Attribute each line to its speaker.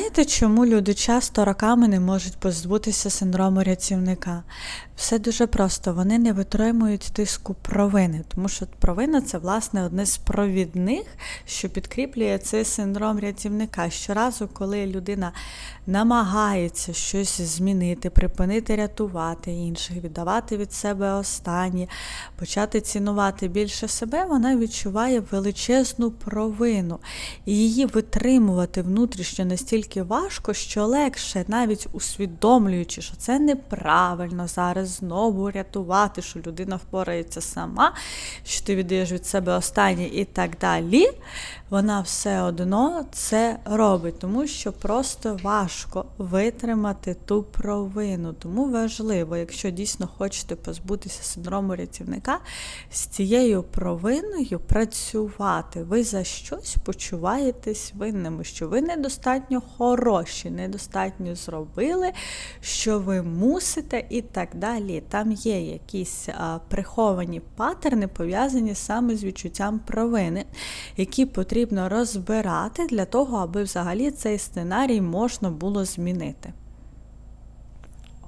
Speaker 1: Знаєте, чому люди часто роками не можуть позбутися синдрому рятівника? Все дуже просто. Вони не витримують тиску провини, тому що провина це власне одне з провідних, що підкріплює цей синдром рятівника. Щоразу, коли людина намагається щось змінити, припинити рятувати інших, віддавати від себе останні, почати цінувати більше себе, вона відчуває величезну провину. І її витримувати внутрішньо настільки важко, що легше, навіть усвідомлюючи, що це неправильно зараз знову рятувати, що людина впорається сама, що ти віддаєш від себе останнє і так далі, вона все одно це робить, тому що просто важко витримати ту провину. Тому важливо, якщо дійсно хочете позбутися синдрому рятівника, з цією провиною працювати. Ви за щось почуваєтесь винними, що ви недостатньо хороші, недостатньо зробили, що ви мусите і так далі. Там є якісь а, приховані патерни, пов'язані саме з відчуттям провини, які потрібно розбирати для того, аби взагалі цей сценарій можна було змінити.